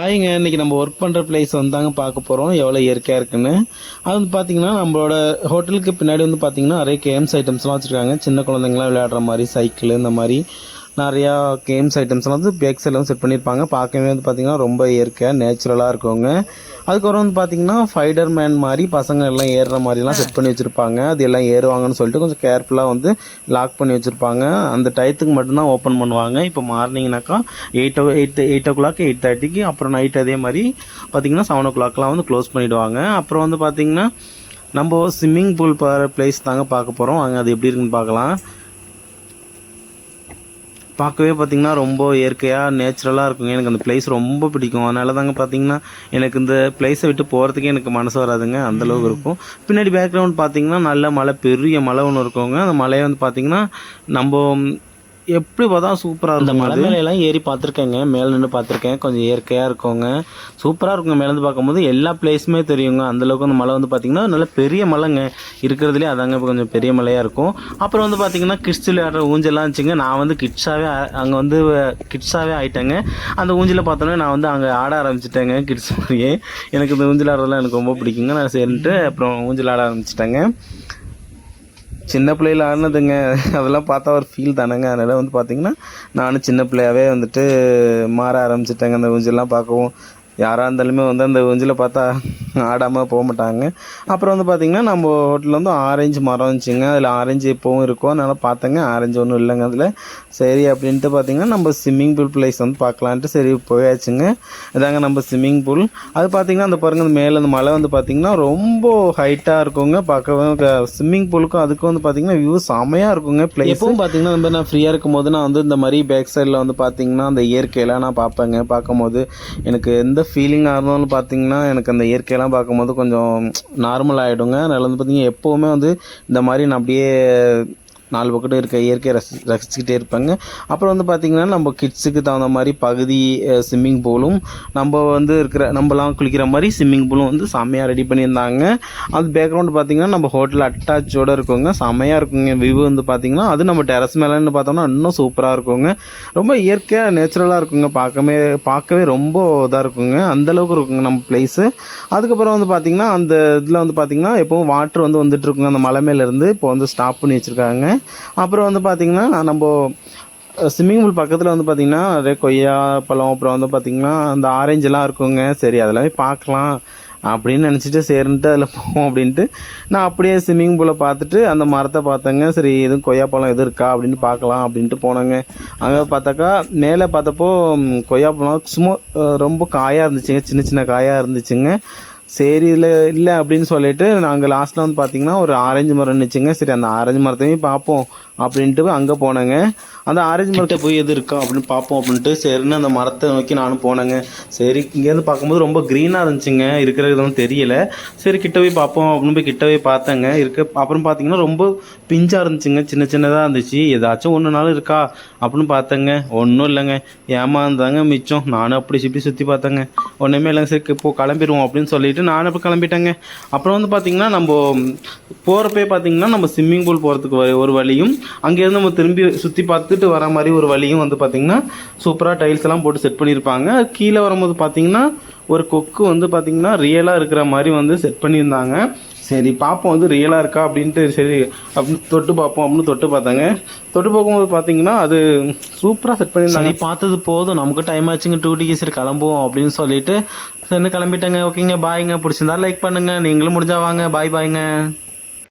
ஹாய்ங்க இன்னைக்கு நம்ம ஒர்க் பண்ணுற பிளேஸ் வந்தாங்க பார்க்க போகிறோம் எவ்வளோ இயற்கையாக இருக்குன்னு. அது வந்து பார்த்தீங்கன்னா நம்மளோட ஹோட்டலுக்கு பின்னாடி வந்து பார்த்தீங்கன்னா நிறைய கேம்ஸ் ஐட்டம்ஸ்லாம் வச்சுருக்காங்க. சின்ன குழந்தைங்களாம் விளையாடுற மாதிரி சைக்கிள் இந்த மாதிரி. நிறையா கேம்ஸ் ஐட்டம்ஸ்லாம் வந்து பேக் சைடில் வந்து செட் பண்ணியிருப்பாங்க பார்க்கவே வந்து பார்த்திங்கன்னா ரொம்ப இயற்கையாக நேச்சுரலாக இருக்குங்க. அதுக்கப்புறம் வந்து பார்த்தீங்கன்னா ஃபைடர் மேன் மாதிரி பசங்க எல்லாம் ஏறுற மாதிரிலாம் செட் பண்ணி வச்சுருப்பாங்க. அது எல்லாம் ஏறுவாங்கன்னு சொல்லிட்டு கொஞ்சம் கேர்ஃபுல்லாக வந்து லாக் பண்ணி வச்சுருப்பாங்க. அந்த டயத்துக்கு மட்டும்தான் ஓப்பன் பண்ணுவாங்க. இப்போ மார்னிங்னாக்கா eight o eight eight o'clock eight தேர்ட்டிக்கு அப்புறம் நைட் அதே மாதிரி பார்த்திங்கன்னா செவன் ஓ கிளாக்லாம் வந்து க்ளோஸ் பண்ணிவிடுவாங்க அப்புறம் வந்து பார்த்திங்கன்னா நம்ம ஸ்விம்மிங் பூல் போகிற பிளேஸ் தாங்க பார்க்க போகிறோம் அங்கே அது எப்படி இருக்குன்னு பார்க்கலாம். பார்க்கவே பார்த்தீங்கன்னா ரொம்ப இயற்கையாக நேச்சுரலாக இருக்குங்க. எனக்கு அந்த பிளேஸ் ரொம்ப பிடிக்கும். அதனால தாங்க பார்த்தீங்கன்னா எனக்கு இந்த பிளேஸை விட்டு போகிறதுக்கே எனக்கு மனசு வராதுங்க. அந்த அளவுக்கு இருக்கும். பின்னாடி பேக்ரவுண்ட் பார்த்தீங்கன்னா நல்ல மலை பெரிய மலை ஒன்று இருக்குங்க. அந்த மலையை வந்து பார்த்தீங்கன்னா நம்ம எப்படி பார்த்தா சூப்பராக இருக்கும் மலை மேலே எல்லாம் ஏறி பார்த்துருக்கேங்க. மேலே நின்று பார்த்துருக்கேன். கொஞ்சம் இயற்கையாக இருக்குங்க. சூப்பராக இருக்குங்க. மேலேருந்து பார்க்கும்போது எல்லா பிளேஸுமே தெரியுங்க. அந்தளவுக்கு அந்த மலை வந்து பார்த்திங்கன்னா நல்ல பெரிய மலைங்க. இருக்கிறதுலே அதாங்க இப்போ கொஞ்சம் பெரிய மலையாக இருக்கும். அப்புறம் வந்து பார்த்திங்கன்னா கிட்ஸ் விளையாடுற ஊஞ்சல்லாம் இருந்துச்சுங்க. நான் வந்து கிட்ஸாகவே அங்கே வந்து கிட்ஸாகவே ஆயிட்டேங்க. அந்த ஊஞ்சலை பார்த்தோன்னே நான் வந்து அங்கே ஆட ஆரம்பிச்சிட்டேங்க. கிட்ஸ் மாதிரியே. எனக்கு இந்த ஊஞ்சல் ஆடுறதுலாம் எனக்கு ரொம்ப பிடிக்குங்க. நான் சரின்ட்டு அப்புறம் ஊஞ்சல் ஆட ஆரம்பிச்சிட்டேங்க. சின்ன பிள்ளையில ஆடினதுங்க. அதெல்லாம் பார்த்தா ஒரு ஃபீல் தானேங்க. அதனால் வந்து பார்த்தீங்கன்னா நானும் சின்ன பிள்ளையாவே வந்துட்டு மாற ஆரம்பிச்சிட்டேங்க. அந்த ஊஞ்சல்லாம் பார்க்கவும். யாராக இருந்தாலுமே வந்து அந்த ஊஞ்சலை பார்த்தா ஆடாமல் போக மாட்டாங்க. அப்புறம் வந்து பார்த்திங்கன்னா நம்ம ஹோட்டலில் வந்து ஆரஞ்சு மரம் இருந்துச்சுங்க. அதில் ஆரஞ்சு இப்போவும் இருக்கும். அதனால் பார்த்தேங்க ஆரஞ்சு ஒன்றும் இல்லைங்க அதில். சரி அப்படின்ட்டு பார்த்திங்கன்னா நம்ம ஸ்விம்மிங் பூல் பிளேஸ் வந்து பார்க்கலான்ட்டு சரி போயாச்சுங்க. இதாங்க நம்ம ஸ்விம்மிங் பூல் அது பார்த்திங்கன்னா அந்த பாருங்க அந்த மேலே அந்த மலை வந்து பார்த்திங்கன்னா ரொம்ப ஹைட்டாக இருக்குங்க. பார்க்கவே ஸ்விம்மிங் பூலுக்கும் அதுக்கும் வந்து பார்த்திங்கன்னா வியூ செமையாக இருக்குங்க பிளேஸ் எப்பவும் பார்த்திங்கன்னா நம்ம நான் ஃப்ரீயாக இருக்கும் போது நான் வந்து இந்த மாதிரி பேக் சைடில் வந்து பார்த்திங்கன்னா அந்த இயற்கையெல்லாம் நான் பார்ப்பேங்க. பார்க்கும்போது எனக்கு எந்த ஃபீலிங்காக இருந்தாலும் பார்த்தீங்கன்னா எனக்கு அந்த இயற்கை இயற்கையெல்லாம் பார்க்கும்போது கொஞ்சம் நார்மல் ஆகிடுங்க அதனால் வந்து பார்த்திங்கன்னா எப்போவுமே வந்து இந்த மாதிரி நான் அப்படியே நாலு பக்கத்தில் இருக்க இயற்கையை ரசி ரசிச்சுக்கிட்டே இருப்பாங்க. அப்புறம் வந்து பார்த்திங்கன்னா நம்ம கிட்ஸுக்கு தகுந்த மாதிரி பகுதி ஸ்விம்மிங் பூலும் நம்ம வந்து இருக்கிற நம்மலாம் குளிக்கிற மாதிரி ஸ்விம்மிங் பூலும் வந்து செம்மையாக ரெடி பண்ணியிருந்தாங்க. அது பேக்ரவுண்ட் பார்த்திங்கன்னா நம்ம ஹோட்டல் அட்டாச்சோடு இருக்குங்க. செம்மையாக இருக்குங்க. வியூ வந்து பார்த்திங்கன்னா அது நம்ம டெரஸ் மேலேன்னு பார்த்தோம்னா இன்னும் சூப்பராக இருக்குங்க. ரொம்ப இயற்கையாக நேச்சுரலாக இருக்குங்க. பார்க்கவே பார்க்கவே ரொம்ப இதாக இருக்குங்க. அந்தளவுக்கு இருக்குங்க நம்ம பிளேஸு அதுக்கப்புறம் வந்து பார்த்திங்கன்னா அந்த இதில் வந்து பார்த்திங்கன்னா எப்போவும் வாட்ரு வந்து வந்துட்டு இருக்குங்க. அந்த மலை மேலேருந்து இப்போ வந்து ஸ்டாப் பண்ணி வச்சுருக்காங்க. அப்புறம் வந்து பார்த்திங்கன்னா நம்ம ஸ்விம்மிங் பூல் பக்கத்தில் வந்து பார்த்திங்கன்னா நிறைய கொய்யா பழம் அப்புறம் வந்து பார்த்திங்கன்னா அந்த ஆரஞ்செல்லாம் இருக்குங்க. சரி அதெல்லாமே பார்க்கலாம். அப்படின்னு நினச்சிட்டு சரின்ட்டு அதில் போவோம் அப்படின்ட்டு நான் அப்படியே ஸ்விம்மிங் பூலை பார்த்துட்டு அந்த மரத்தை பார்த்தேங்க. சரி எதுவும் கொய்யாப்பழம் எதுவும் இருக்கா அப்படின்னு பார்க்கலாம் அப்படின்ட்டு போனேங்க. அங்கே பார்த்தாக்கா மேலே பார்த்தப்போ கொய்யாப்பழம் சும்மா ரொம்ப காயாக இருந்துச்சுங்க. சின்ன சின்ன காயாக இருந்துச்சுங்க. சரி இல்லை இல்லை அப்படின்னு சொல்லிட்டு நாங்கள் லாஸ்ட்டில் வந்து பார்த்தீங்கன்னா ஒரு ஆரஞ்சு மரம் இருந்துச்சுங்க சரி அந்த ஆரஞ்சு மரத்தையும் பார்ப்போம் அப்படின்ட்டு அங்கே போனேங்க. அந்த ஆரஞ்சு மரத்தை போய் எது இருக்கா அப்படின்னு பார்ப்போம் அப்படின்ட்டு. சரின்னு அந்த மரத்தை நோக்கி நானும் போனேங்க. சரி இங்கேருந்து பார்க்கும்போது ரொம்ப க்ரீனாக இருந்துச்சுங்க. இருக்கிறது எதுவும் தெரியல. சரி கிட்ட போய் பார்ப்போம் அப்படின்னு போய் கிட்ட போய் பார்த்தேங்க. இருக்க அப்புறம் பார்த்தீங்கன்னா ரொம்ப பிஞ்சாக இருந்துச்சுங்க. சின்ன சின்னதாக இருந்துச்சு. ஏதாச்சும் ஒன்று நாள் இருக்கா அப்படின்னு பார்த்தேங்க. ஒன்றும் இல்லைங்க. ஏமாந்தாங்க மிச்சம். நானும் அப்படி சுற்றி சுற்றி பார்த்தேங்க. ஒன்றுமே இல்லைங்க. சரி இப்போ கிளம்பிடுவோம் அப்படின்னு சொல்லிட்டு நானும் இப்போ கிளம்பிட்டேங்க. அப்புறம் வந்து பார்த்திங்கன்னா நம்ம போகிறப்பே பார்த்திங்கன்னா நம்ம ஸ்விம்மிங் பூல் போகிறதுக்கு ஒரு வழியும் அங்கேருந்து நம்ம திரும்பி சுற்றி பார்த்து பார்த்துட்டு வர மாதிரி ஒரு வழியும் வந்து பார்த்திங்கன்னா சூப்பராக டைல்ஸ் எல்லாம் போட்டு செட் பண்ணியிருப்பாங்க கீழே வரும்போது பார்த்திங்கன்னா ஒரு கொக்கு வந்து பார்த்திங்கன்னா ரியலாக இருக்கிற மாதிரி வந்து செட் பண்ணியிருந்தாங்க. சரி பார்ப்போம் வந்து ரியலாக இருக்கா அப்படின்ட்டு சரி அப்படின்னு தொட்டு பார்ப்போம் அப்படின்னு தொட்டு பார்த்தாங்க. தொட்டு பார்க்கும்போது பார்த்தீங்கன்னா அது சூப்பராக செட் பண்ணியிருந்தாங்க. பார்த்தது போதும். நமக்கு டைம் ஆச்சுங்க. டூ சரி கிளம்புவோம் அப்படின்னு சொல்லிட்டு சரி கிளம்பிட்டேங்க. ஓகேங்க பாய்ங்க பிடிச்சிருந்தா லைக் பண்ணுங்கள் நீங்களும் முடிஞ்சா வாங்க. பாய் பாய்ங்க